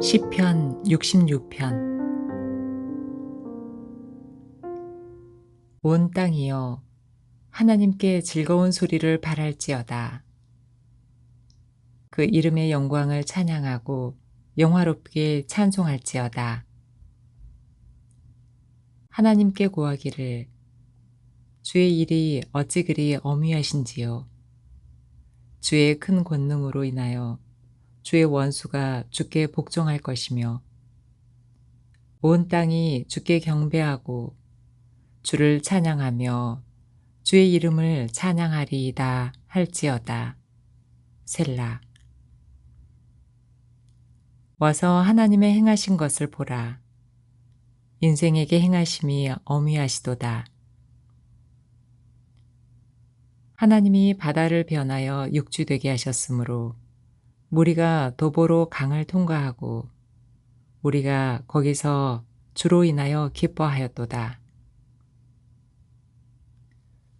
시편 66편 온 땅이여 하나님께 즐거운 소리를 발할지어다. 그 이름의 영광을 찬양하고 영화롭게 찬송할지어다. 하나님께 고하기를 주의 일이 어찌 그리 어미하신지요. 주의 큰 권능으로 인하여 주의 원수가 주께 복종할 것이며 온 땅이 주께 경배하고 주를 찬양하며 주의 이름을 찬양하리이다 할지어다. 셀라. 와서 하나님의 행하신 것을 보라. 인생에게 행하심이 어미하시도다. 하나님이 바다를 변하여 육주되게 하셨으므로 무리가 도보로 강을 통과하고 우리가 거기서 주로 인하여 기뻐하였도다.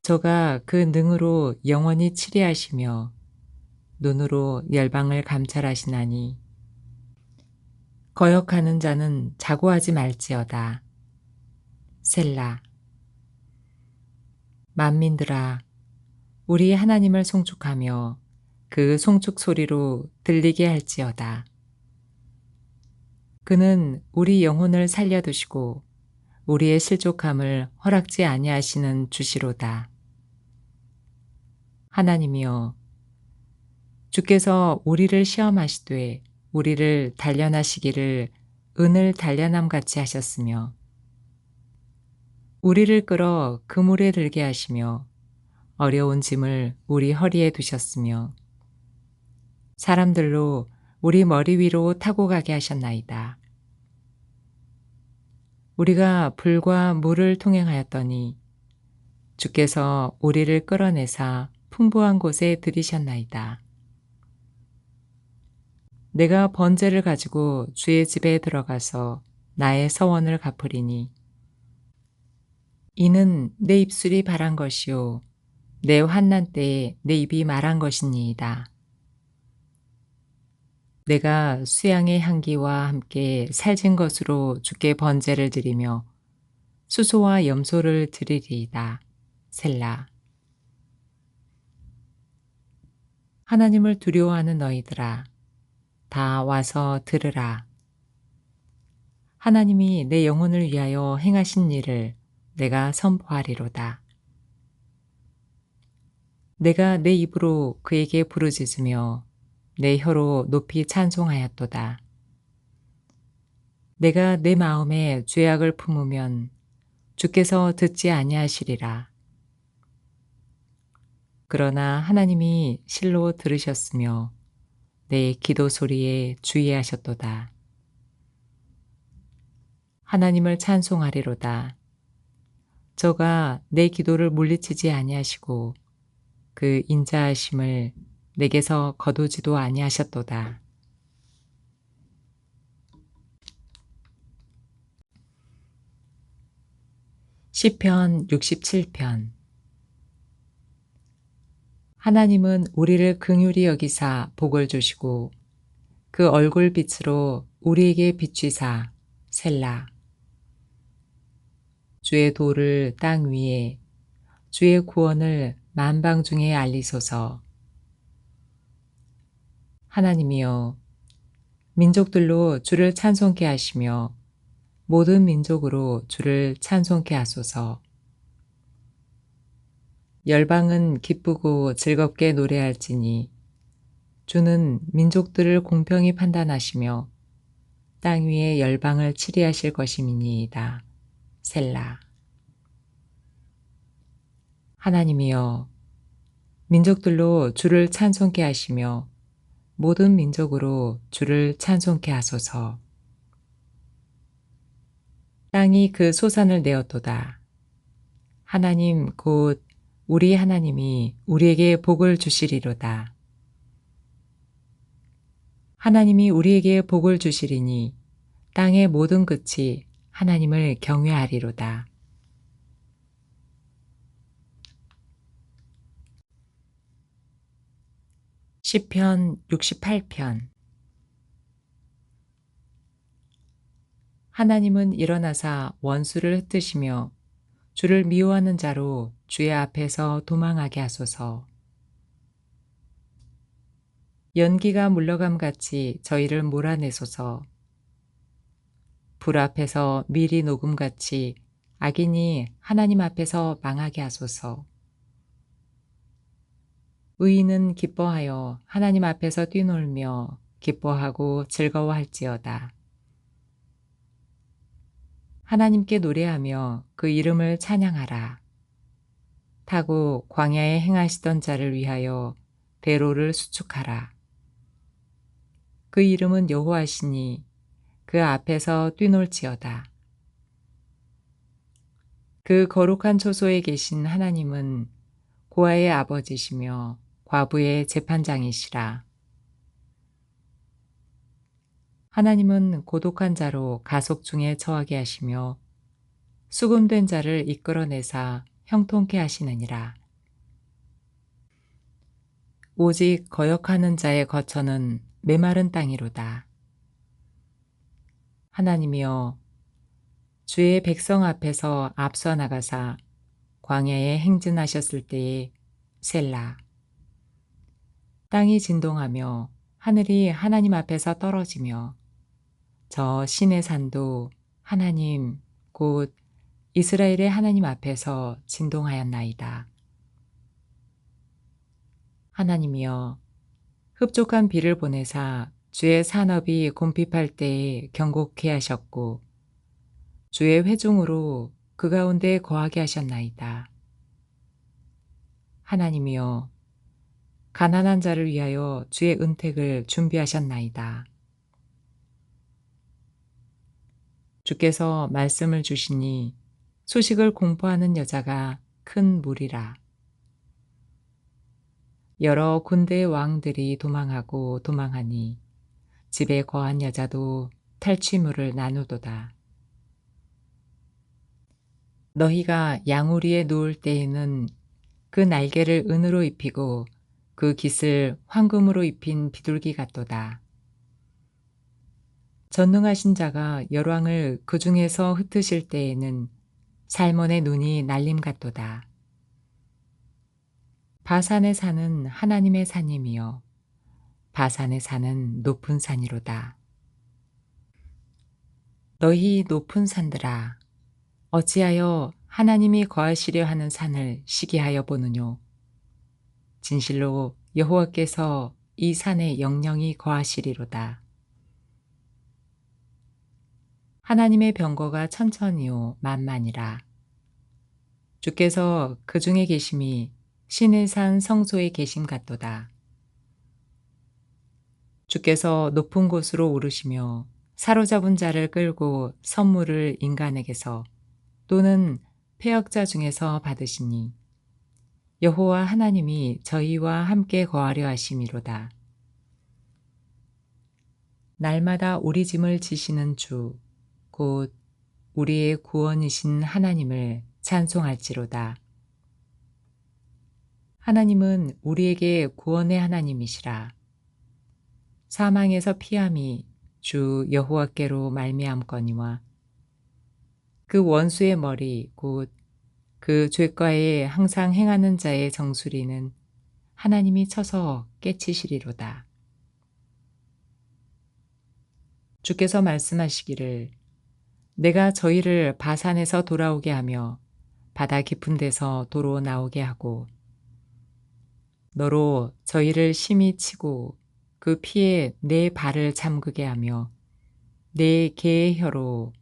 저가 그 능으로 영원히 치리하시며 눈으로 열방을 감찰하시나니 거역하는 자는 자고하지 말지어다. 셀라 만민들아 우리 하나님을 송축하며 그 송축 소리로 들리게 할지어다. 그는 우리 영혼을 살려두시고 우리의 실족함을 허락지 아니하시는 주시로다. 하나님이여 주께서 우리를 시험하시되 우리를 단련하시기를 은을 단련함 같이 하셨으며 우리를 끌어 그물에 들게 하시며 어려운 짐을 우리 허리에 두셨으며 사람들로 우리 머리 위로 타고 가게 하셨나이다. 우리가 불과 물을 통행하였더니 주께서 우리를 끌어내사 풍부한 곳에 들이셨나이다. 내가 번제를 가지고 주의 집에 들어가서 나의 서원을 갚으리니 이는 내 입술이 바란 것이요 내 환난 때에 내 입이 말한 것이니이다. 내가 수양의 향기와 함께 살진 것으로 주께 번제를 드리며 수소와 염소를 드리리이다. 셀라. 하나님을 두려워하는 너희들아, 다 와서 들으라. 하나님이 내 영혼을 위하여 행하신 일을 내가 선포하리로다. 내가 내 입으로 그에게 부르짖으며 내 혀로 높이 찬송하였도다. 내가 내 마음에 죄악을 품으면 주께서 듣지 아니하시리라. 그러나 하나님이 실로 들으셨으며 내 기도 소리에 주의하셨도다. 하나님을 찬송하리로다. 저가 내 기도를 물리치지 아니하시고 그 인자하심을 내게서 거두지도 아니하셨도다. 시편 67편. 하나님은 우리를 긍휼히 여기사 복을 주시고 그 얼굴 빛으로 우리에게 비추사 셀라. 주의 도를 땅 위에 주의 구원을 만방 중에 알리소서 하나님이여 민족들로 주를 찬송케 하시며 모든 민족으로 주를 찬송케 하소서. 열방은 기쁘고 즐겁게 노래할지니 주는 민족들을 공평히 판단하시며 땅 위에 열방을 치리하실 것임이니이다. 셀라. 하나님이여 민족들로 주를 찬송케 하시며 모든 민족으로 주를 찬송케 하소서. 땅이 그 소산을 내었도다. 하나님 곧 우리 하나님이 우리에게 복을 주시리로다. 하나님이 우리에게 복을 주시리니 땅의 모든 끝이 하나님을 경외하리로다. 시편 68편 하나님은 일어나사 원수를 흩으시며 주를 미워하는 자로 주의 앞에서 도망하게 하소서. 연기가 물러감 같이 저희를 몰아내소서. 불 앞에서 미리 녹음 같이 악인이 하나님 앞에서 망하게 하소서. 의인은 기뻐하여 하나님 앞에서 뛰놀며 기뻐하고 즐거워할지어다. 하나님께 노래하며 그 이름을 찬양하라. 타고 광야에 행하시던 자를 위하여 배로를 수축하라. 그 이름은 여호와시니 그 앞에서 뛰놀지어다. 그 거룩한 초소에 계신 하나님은 고아의 아버지시며 과부의 재판장이시라. 하나님은 고독한 자로 가속 중에 처하게 하시며 수금된 자를 이끌어내사 형통케 하시느니라. 오직 거역하는 자의 거처는 메마른 땅이로다. 하나님이여 주의 백성 앞에서 앞서 나가사 광야에 행진하셨을 때에 셀라 땅이 진동하며 하늘이 하나님 앞에서 떨어지며 저 신의 산도 하나님 곧 이스라엘의 하나님 앞에서 진동하였나이다. 하나님이여 흡족한 비를 보내사 주의 산업이 곰핍할 때에 경곡케 하셨고 주의 회중으로 그 가운데 거하게 하셨나이다. 하나님이여 가난한 자를 위하여 주의 은택을 준비하셨나이다. 주께서 말씀을 주시니 소식을 공포하는 여자가 큰 무리라. 여러 군대의 왕들이 도망하고 도망하니 집에 거한 여자도 탈취물을 나누도다. 너희가 양우리에 누울 때에는 그 날개를 은으로 입히고 그 깃을 황금으로 입힌 비둘기 같도다. 전능하신 자가 열왕을 그 중에서 흩으실 때에는 살몬의 눈이 날림 같도다. 바산의 산은 하나님의 산임이요 바산의 산은 높은 산이로다. 너희 높은 산들아 어찌하여 하나님이 거하시려 하는 산을 시기하여 보느뇨 진실로 여호와께서 이 산에 영영이 거하시리로다. 하나님의 병거가 천천히요 만만이라. 주께서 그 중에 계심이 신의 산 성소에 계심 같도다. 주께서 높은 곳으로 오르시며 사로잡은 자를 끌고 선물을 인간에게서 또는 폐역자 중에서 받으시니 여호와 하나님이 저희와 함께 거하려 하심이로다. 날마다 우리 짐을 지시는 주, 곧 우리의 구원이신 하나님을 찬송할지로다. 하나님은 우리에게 구원의 하나님이시라. 사망에서 피함이 주 여호와께로 말미암거니와 그 원수의 머리 곧 그 죄과에 항상 행하는 자의 정수리는 하나님이 쳐서 깨치시리로다. 주께서 말씀하시기를 내가 저희를 바산에서 돌아오게 하며 바다 깊은 데서 도로 나오게 하고 너로 저희를 심히 치고 그 피에 내 발을 잠그게 하며 내 개의 혀로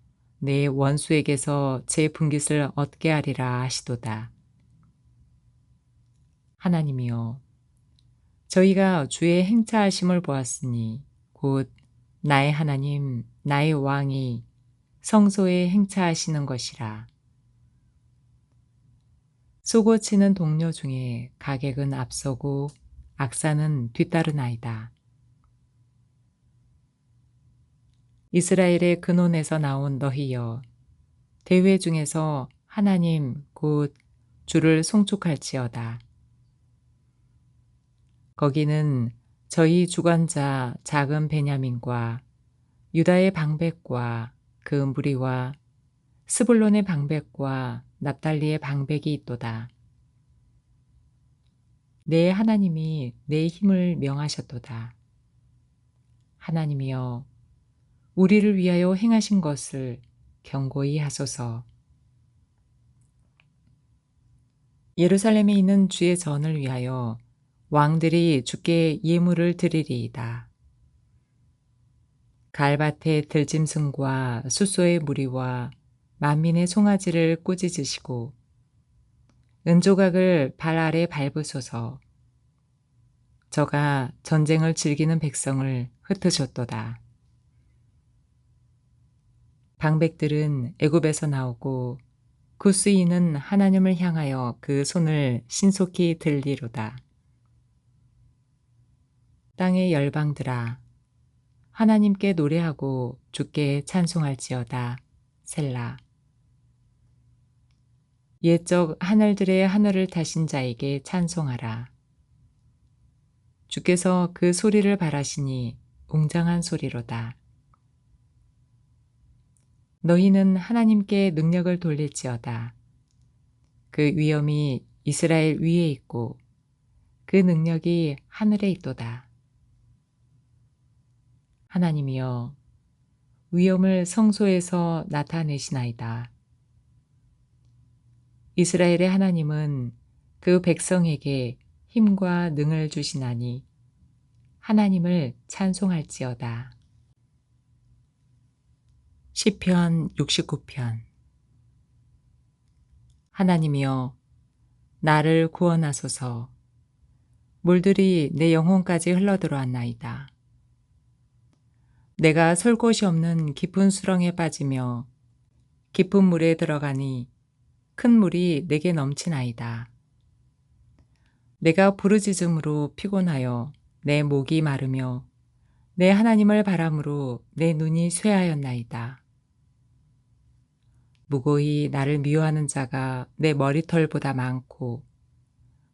내 원수에게서 제 분깃을 얻게 하리라 하시도다. 하나님이여 저희가 주의 행차하심을 보았으니 곧 나의 하나님 나의 왕이 성소에 행차하시는 것이라. 쏘고치는 동료 중에 가객은 앞서고 악사는 뒤따르나이다. 이스라엘의 근원에서 나온 너희여 대회 중에서 하나님 곧 주를 송축할지어다. 거기는 저희 주관자 작은 베냐민과 유다의 방백과 그 무리와 스불론의 방백과 납달리의 방백이 있도다. 내 하나님이 내 힘을 명하셨도다. 하나님이여 우리를 위하여 행하신 것을 경고히 하소서. 예루살렘에 있는 주의 전을 위하여 왕들이 주께 예물을 드리리이다. 갈밭의 들짐승과 숫소의 무리와 만민의 송아지를 꾸짖으시고 은조각을 발 아래 밟으소서. 저가 전쟁을 즐기는 백성을 흩으셨도다. 방백들은 애굽에서 나오고 구스인은 하나님을 향하여 그 손을 신속히 들리로다. 땅의 열방들아 하나님께 노래하고 주께 찬송할지어다. 셀라 옛적 하늘들의 하늘을 타신 자에게 찬송하라. 주께서 그 소리를 바라시니 웅장한 소리로다. 너희는 하나님께 능력을 돌릴지어다. 그 위엄이 이스라엘 위에 있고 그 능력이 하늘에 있도다. 하나님이여 위엄을 성소에서 나타내시나이다. 이스라엘의 하나님은 그 백성에게 힘과 능을 주시나니 하나님을 찬송할지어다. 시편 69편 하나님이여 나를 구원하소서 물들이 내 영혼까지 흘러들어왔나이다. 내가 설 곳이 없는 깊은 수렁에 빠지며 깊은 물에 들어가니 큰 물이 내게 넘치나이다. 내가 부르짖음으로 피곤하여 내 목이 마르며 내 하나님을 바람으로 내 눈이 쇠하였나이다. 무고히 나를 미워하는 자가 내 머리털보다 많고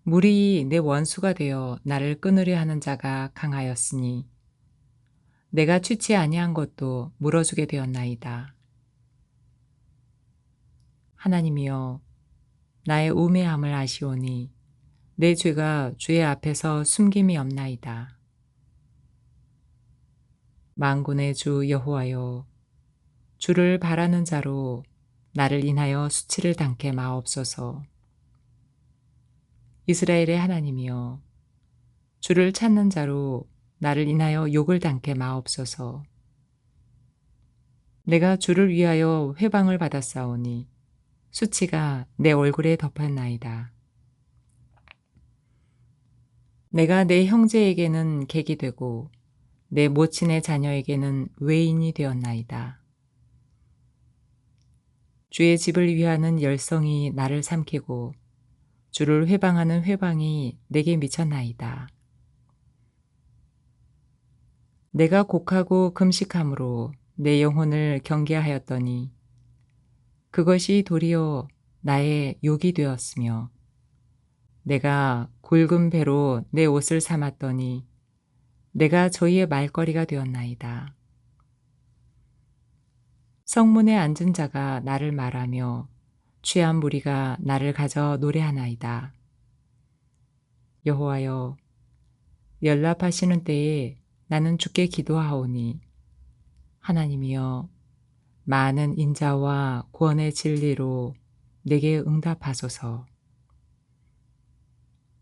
물이 내 원수가 되어 나를 끊으려 하는 자가 강하였으니 내가 취치 아니한 것도 물어주게 되었나이다. 하나님이여 나의 우매함을 아시오니 내 죄가 주의 앞에서 숨김이 없나이다. 만군의 주 여호와여 주를 바라는 자로 나를 인하여 수치를 당케 마옵소서. 이스라엘의 하나님이여 주를 찾는 자로 나를 인하여 욕을 당케 마옵소서. 내가 주를 위하여 회방을 받았사오니 수치가 내 얼굴에 덮었나이다. 내가 내 형제에게는 객이 되고 내 모친의 자녀에게는 외인이 되었나이다. 주의 집을 위하는 열성이 나를 삼키고 주를 회방하는 회방이 내게 미쳤나이다. 내가 곡하고 금식함으로 내 영혼을 경계하였더니 그것이 도리어 나의 욕이 되었으며 내가 굵은 배로 내 옷을 삼았더니 내가 저희의 말거리가 되었나이다. 성문에 앉은 자가 나를 말하며 취한 무리가 나를 가져 노래하나이다. 여호와여 연락하시는 때에 나는 주께 기도하오니 하나님이여 많은 인자와 구원의 진리로 내게 응답하소서.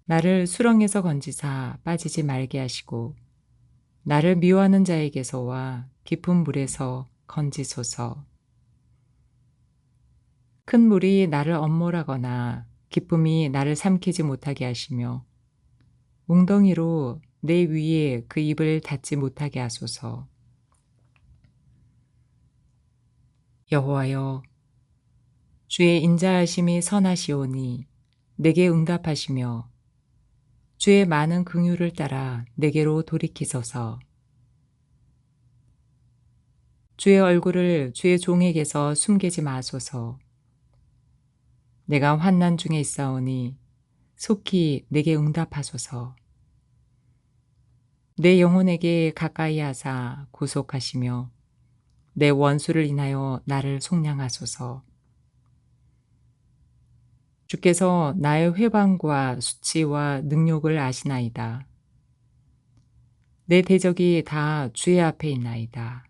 나를 수렁에서 건지사 빠지지 말게 하시고 나를 미워하는 자에게서와 깊은 물에서 건지소서. 큰 물이 나를 엄몰하거나 기쁨이 나를 삼키지 못하게 하시며 웅덩이로 내 위에 그 입을 닫지 못하게 하소서. 여호와여, 주의 인자하심이 선하시오니 내게 응답하시며 주의 많은 긍휼을 따라 내게로 돌이키소서. 주의 얼굴을 주의 종에게서 숨기지 마소서. 내가 환난 중에 있사오니 속히 내게 응답하소서. 내 영혼에게 가까이 하사 구속하시며 내 원수를 인하여 나를 속량하소서. 주께서 나의 회방과 수치와 능욕을 아시나이다. 내 대적이 다 주의 앞에 있나이다.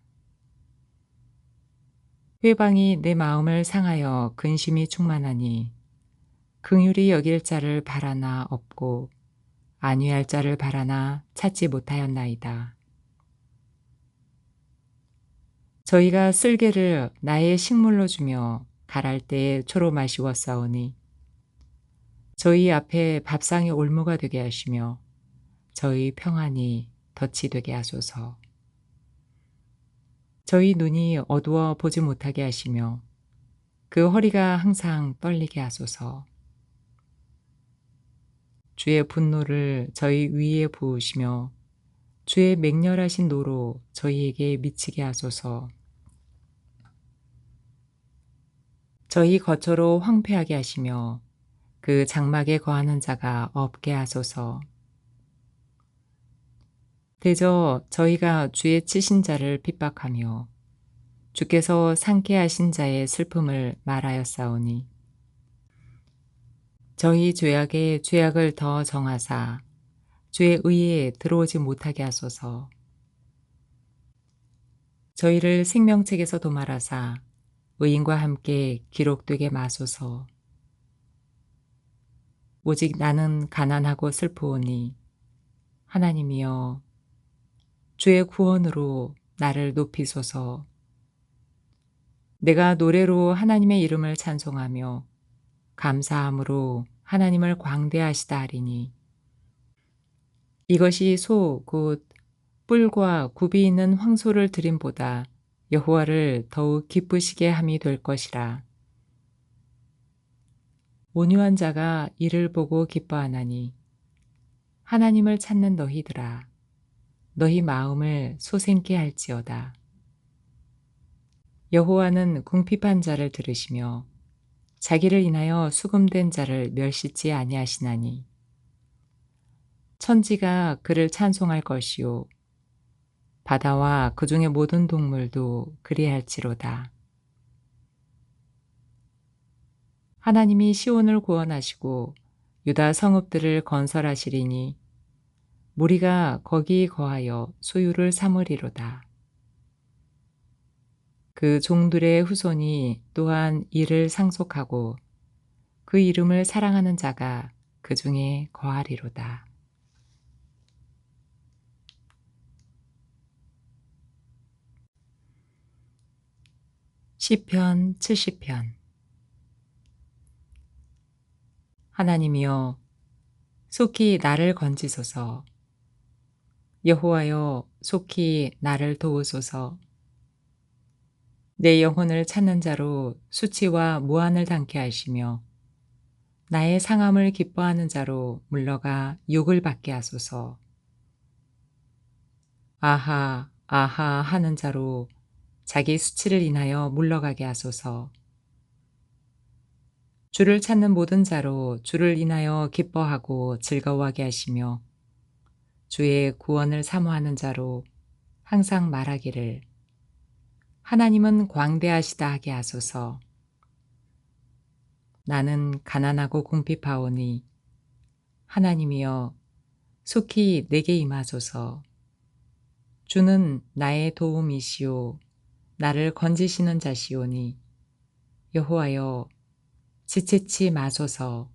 회방이 내 마음을 상하여 근심이 충만하니 긍휼히 여길 자를 바라나 없고 안위할 자를 바라나 찾지 못하였나이다. 저희가 쓸개를 나의 식물로 주며 갈할 때에 초로 마시웠사오니 저희 앞에 밥상의 올무가 되게 하시며 저희 평안이 덫이 되게 하소서. 저희 눈이 어두워 보지 못하게 하시며 그 허리가 항상 떨리게 하소서. 주의 분노를 저희 위에 부으시며 주의 맹렬하신 노로 저희에게 미치게 하소서. 저희 거처로 황폐하게 하시며 그 장막에 거하는 자가 없게 하소서. 대저 저희가 주의 치신 자를 핍박하며 주께서 상쾌하신 자의 슬픔을 말하였사오니 저희 죄악에 죄악을 더 정하사 주의 의에 들어오지 못하게 하소서. 저희를 생명책에서 도말하사 의인과 함께 기록되게 마소서. 오직 나는 가난하고 슬프오니 하나님이여 주의 구원으로 나를 높이소서. 내가 노래로 하나님의 이름을 찬송하며 감사함으로 하나님을 광대하시다 하리니 이것이 소 곧 뿔과 굽이 있는 황소를 드림보다 여호와를 더욱 기쁘시게 함이 될 것이라. 온유한 자가 이를 보고 기뻐하나니 하나님을 찾는 너희들아 너희 마음을 소생케 할지어다. 여호와는 궁핍한 자를 들으시며 자기를 인하여 수금된 자를 멸시치 아니하시나니 천지가 그를 찬송할 것이요 바다와 그 중의 모든 동물도 그리할지로다. 하나님이 시온을 구원하시고 유다 성읍들을 건설하시리니 무리가 거기 거하여 소유를 삼으리로다. 그 종들의 후손이 또한 이를 상속하고 그 이름을 사랑하는 자가 그 중에 거하리로다. 시편 70편 하나님이여 속히 나를 건지소서 여호와여 속히 나를 도우소서. 내 영혼을 찾는 자로 수치와 무한을 당케 하시며 나의 상함을 기뻐하는 자로 물러가 욕을 받게 하소서. 아하, 아하 하는 자로 자기 수치를 인하여 물러가게 하소서. 주를 찾는 모든 자로 주를 인하여 기뻐하고 즐거워하게 하시며 주의 구원을 사모하는 자로 항상 말하기를 하나님은 광대하시다 하게 하소서. 나는 가난하고 궁핍하오니 하나님이여 속히 내게 임하소서. 주는 나의 도움이시오 나를 건지시는 자시오니 여호와여 지체치 마소서.